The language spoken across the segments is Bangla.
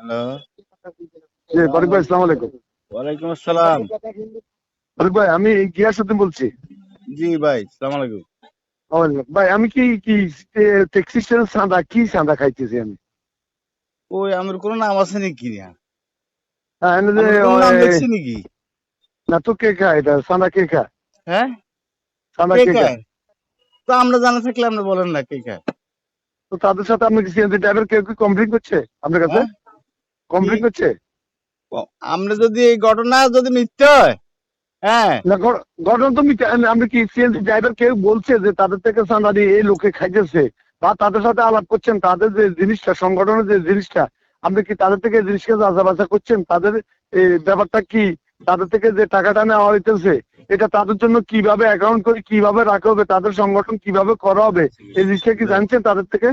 হ্যালো। জি ফারুক ভাই আসসালামু আলাইকুম। ওয়ালাইকুম আসসালাম। ফারুক ভাই আমি গিয়াসুদ্দিন বলছি। জি ভাই সালাম আলাইকুম। ভাই আমি কি কি ট্যাক্সি স্ট্যান্ড চাঁদা কি চাঁদা খাইতেছি আমি? ওই আমার কোনো নাম আছে নাকি না? হ্যাঁ, নাম দেখছি নাকি? না তো কে খায় এটা? চাঁদা কে খায়? হ্যাঁ? চাঁদা কে খায়? তো আমরা জানা থাকলে আপনি বলেন না কে খায়। তো তাদের সাথে আপনি কি সিএনজি ড্রাইভার কেউ কি কমপ্লেন করছে আপনার কাছে? হ্যাঁ? কমপ্লেন কি? করছে আমরা যদি এই ঘটনা যদি মিথ্যে হয় হ্যাঁ। ঘটনা তো মিথ্যা। আপনি কি সিএনজি ড্রাইভার কেউ বলছে যে তাদের থেকে চাঁদা এই লোকে খাইতেছে বা তাদের সাথে আলাপ করছেন তাদের যে জিনিসটা সংগঠনের যে জিনিসটা আপনি কি তাদের থেকে জিনিসকে যাচাবাচা করছেন? তাদের এই ব্যাপারটা কি? তাদের থেকে যে টাকাটা নেওয়া হইতেছে এটা তাদের জন্য কীভাবে অ্যাকাউন্ট করে কীভাবে রাখা হবে তাদের সংগঠন কীভাবে করা হবে এই জিনিসটা কি জানছেন তাদের থেকে?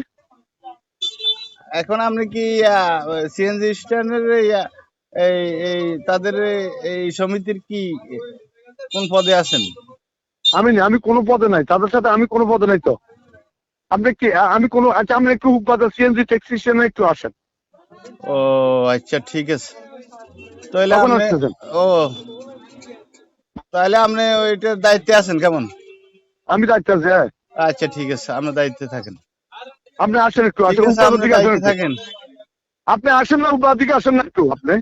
এখন আপনি কি সিএনজি স্ট্যান্ডের এই এই তাদের এই সমিতির কি কোন পদে আছেন? আমি আমি কোনো পদে নাই। তাদের সাথে আমি কোনো পদে নাই তো। আপনি কি আমি কোনো আচ্ছা আপনি একটু সিএনজি ট্যাক্সি স্টেশনে একটু আসেন। ও আচ্ছা ঠিক আছে। তাহলে ও তাহলে আপনি ওইটার দায়িত্বে আছেন কেমন? আমি দায়িত্ব আছি হ্যাঁ। আচ্ছা ঠিক আছে আপনার দায়িত্বে থাকেন। আপনি আসেন একটু আসেন আছে দিকে আসেন থাকেন। আপনি আসেন না উপর দিকে আসেন না একটু আপনি।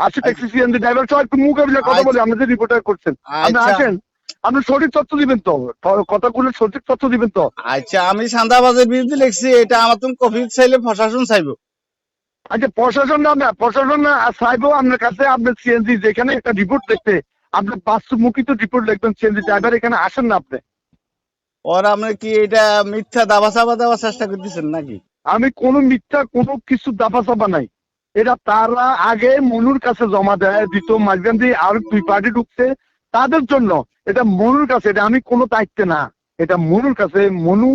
আসে ট্যাক্সি সিএনজি ড্রাইভার সহ একটু মুখাবিলা কথা বলে আপনি যে রিপোর্টার করছেন। আপনি আচ্ছা। আসেন আপনি সঠিক তথ্য দিবেন তো কথাগুলো সঠিক তথ্য দিবেন তো। আচ্ছা আমি সান্দাবাজের বিরুদ্ধে লিখছি এটা আমার তুমি কফি চাইলে প্রশাসন চাইব। আচ্ছা প্রশাসন না না প্রশাসন না চাইব আপনার কাছে আপনার সিএনজি যেখানে একটা রিপোর্ট দেখতে আপনি বাস্তবমুখী তো রিপোর্ট লিখবেন সিএনজি ড্রাইভার এখানে আসেন না আপনি। ওর আপনি কি এটা মিথ্যা দাবা চাবা দেওয়ার চেষ্টা করতেছেন নাকি? আমি কোনো মিথ্যা কোনো কিছু দাফা চাপা নাই। এটা তারা আগে মনুর কাছে জমা দেয় দিত মাঝখান দিয়ে আর দুই পার্টি ঢুকছে। তাদের জন্য এটা মনুর কাছে এটা আমি কোনো দায়িত্বে না। এটা মনুর কাছে মনু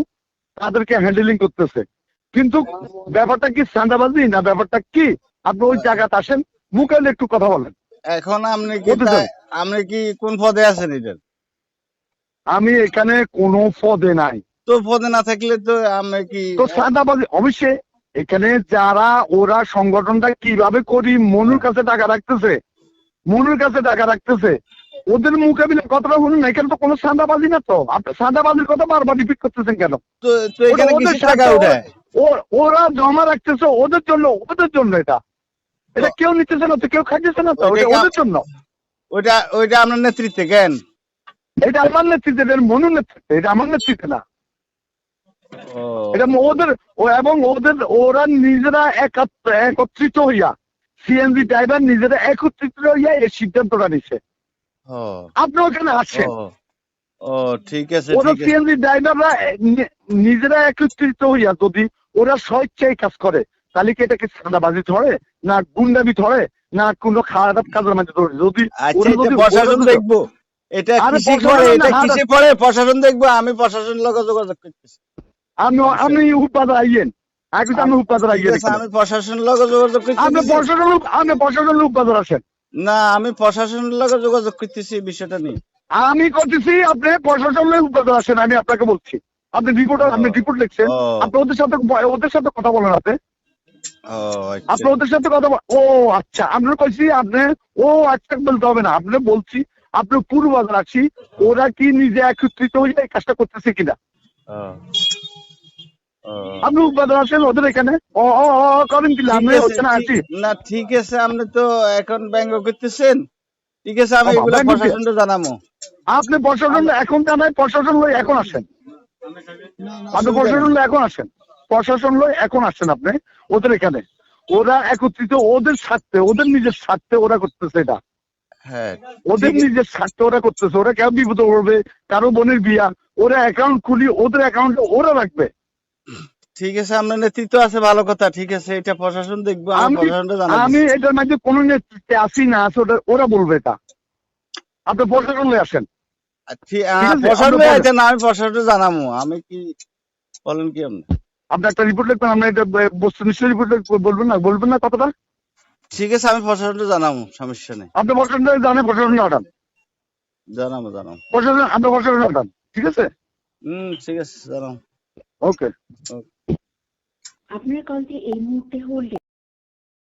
তাদেরকে হ্যান্ডেলিং করতেছে। কিন্তু ব্যাপারটা কি সান্দাবাজি না ব্যাপারটা কি? আপনি ওই জায়গাতে আসেন মুখে একটু কথা বলেন। এখন আপনি কি আপনি কি কোন পদে আছেন এটার? আমি এখানে কোনো পদে নাই। তো পদে না থাকলে তো আমি কি তো সাদাবাজি অবশ্যই এখানে যারা ওরা সংগঠনটা কীভাবে করি মনুর কাছে টাকা রাখতেছে। মনুর কাছে টাকা রাখতেছে। ওদের মোকাবিলা কথাটা শুনুন না এখানে তো কোনো সাদাবাজি না তো। আপনি সাদাবাজির কথা বারবার রিপিট করতেছেন কেন? ওরা জমা রাখতেছে ওদের জন্য ওদের জন্য এটা। এটা কেউ নিতেছে না তো কেউ খাইতেছে না তো ওদের জন্য। ওইটা ওইটা আপনার নেতৃত্বে কেন? এটা আমার নেতৃত্বে এটা মনুর নেতৃত্বে এটা আমার নেতৃত্বে না। এটা ওদের ও এবং ওদের ওরা নিজেরা একাত্র- একত্রিত হইয়া সিএনজি ড্রাইভার নিজেরা একত্রিত হইয়া এই সিদ্ধান্তটা নিছে। আপনি ওখানে আসেন। ও, ও ঠিক আছে ওরা সিএনজি ড্রাইভাররা নিজেরা একত্রিত হইয়া যদি ওরা স্বেচ্ছায় কাজ করে তাহলে কি এটা কি সাদাবাজি ধরে না গুন্ডামি ধরে না কোনো খারাপ কাজের মধ্যে ধরে? যদি আচ্ছা ওরা যদি- দেখব। এটা কিসে প্রশাসন এটা কিসে পড়ে? প্রশাসন দেখব আমি প্রশাসনের লগে যোগাযোগ করতেছি। আমি আমি আইয়েন আগে আমি আইয়েন আমি প্রশাসনের লগে যোগাযোগ আপনি করতেছি প্রশাসন আপনি প্রশাসন আসেন না আমি প্রশাসনের লগে যোগাযোগ করতেছি বিষয়টা নিয়ে। আমি করতেছি আপনি প্রশাসনের উৎপাদন আসেন আমি আপনাকে বলছি। আপনি রিপোর্টার আপনি রিপোর্ট লিখছেন। আপনি ওদের সাথে ওদের সাথে কথা বলেন আপনি। আপনি আচ্ছা। ওদের সাথে কথা ও আচ্ছা আপনার কইছি আপনি ও আচ্ছা বলতে হবে না। আপনি বলছি আপনি পূর্বাদর আছি ওরা কি নিজে একত্রিত হয়ে এই কাজটা করতেছে কিনা। আপনি উৎপাদন আছেন ওদের এখানে? ও করেন কি? ঠিক ওখানে আছি না ঠিক আছে আপনি তো এখন ব্যঙ্গ করতেছেন। ঠিক আছে আমি এগুলো প্রশাসনকে জানাব আপনি প্রশাসন এখন জানাই প্রশাসন লই এখন আসেন। আপনি প্রশাসন লই এখন আসেন। প্রশাসন লই এখন আসছেন আপনি ওদের এখানে। ওরা একত্রিত ওদের স্বার্থে ওদের নিজের স্বার্থে ওরা করতেছে এটা। হ্যাঁ ওদের নিজের স্বার্থে ওরা করতেছে ওরা কেউ বিপদ কারও বোনের বিয়া ওরা অ্যাকাউন্ট খুলি ওদের অ্যাকাউন্টে ওরা রাখবে। ঠিক আছে আপনার নেতৃত্ব আছে ভালো কথা ঠিক আছে এটা প্রশাসন দেখব আমি এটার মধ্যে কোনো নেতৃত্বে আসি না আছে ওটা ওরা বলবে এটা। আপনি প্রশাসন লই আসেন। প্রশাসন আমি প্রশাসনকে জানাব আমি কি বলেন কি আপনি? আপনি একটা রিপোর্ট লিখবেন আমরা এটা ব- বস্তুনিষ্ঠ রিপোর্ট বলবেন না বলবেন না কথাটা? ঠিক আছে আমি প্রশাসনটা জানাব সমস্যা নেই। আপনি প্রশাসন জানে প্রশাসন আটান জানাব জানাব। প্রশাসন আপনি প্রশাসন আটান ঠিক আছে? হুম ঠিক আছে জানাব। ওকে আপনার কলটি এই মুহূর্তে হোল্ডে